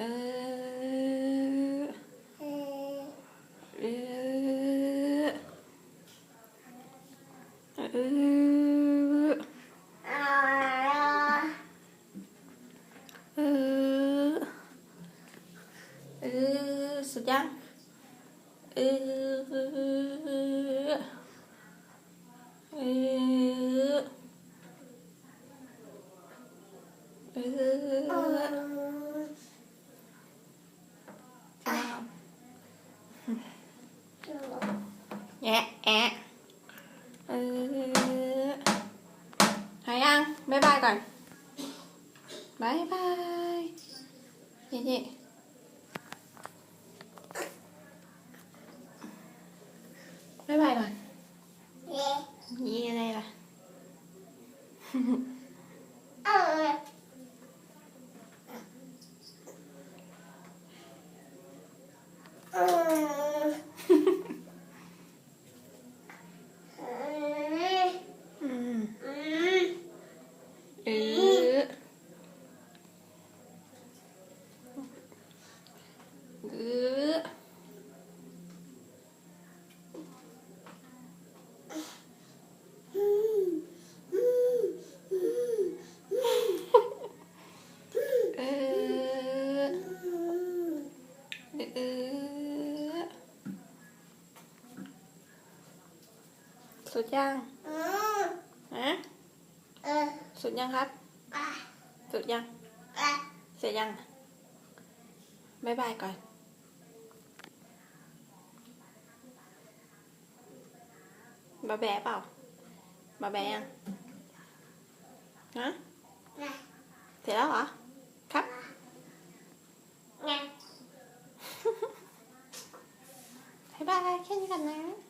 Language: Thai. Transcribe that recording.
呃，呃，呃，呃，呃，呃，呃，呃，呃，呃，呃，呃，呃，呃，呃，呃， แอะแอะเออหายยัง บ๊ายบายก่อนบายบาย เย่ๆบ๊ายบายก่อน เอ๊ะ ยี่อะไรล่ะ เออเออเออ อืม อืม เออเออเออ เออสุดยังอืมฮะเออสุดยังครับอะสุดยังอะเสร็จยังบายบายก่อนบาแบะเปล่าบาแบะยังฮะนะเสร็จแล้วเหรอ Bye. Can you come there?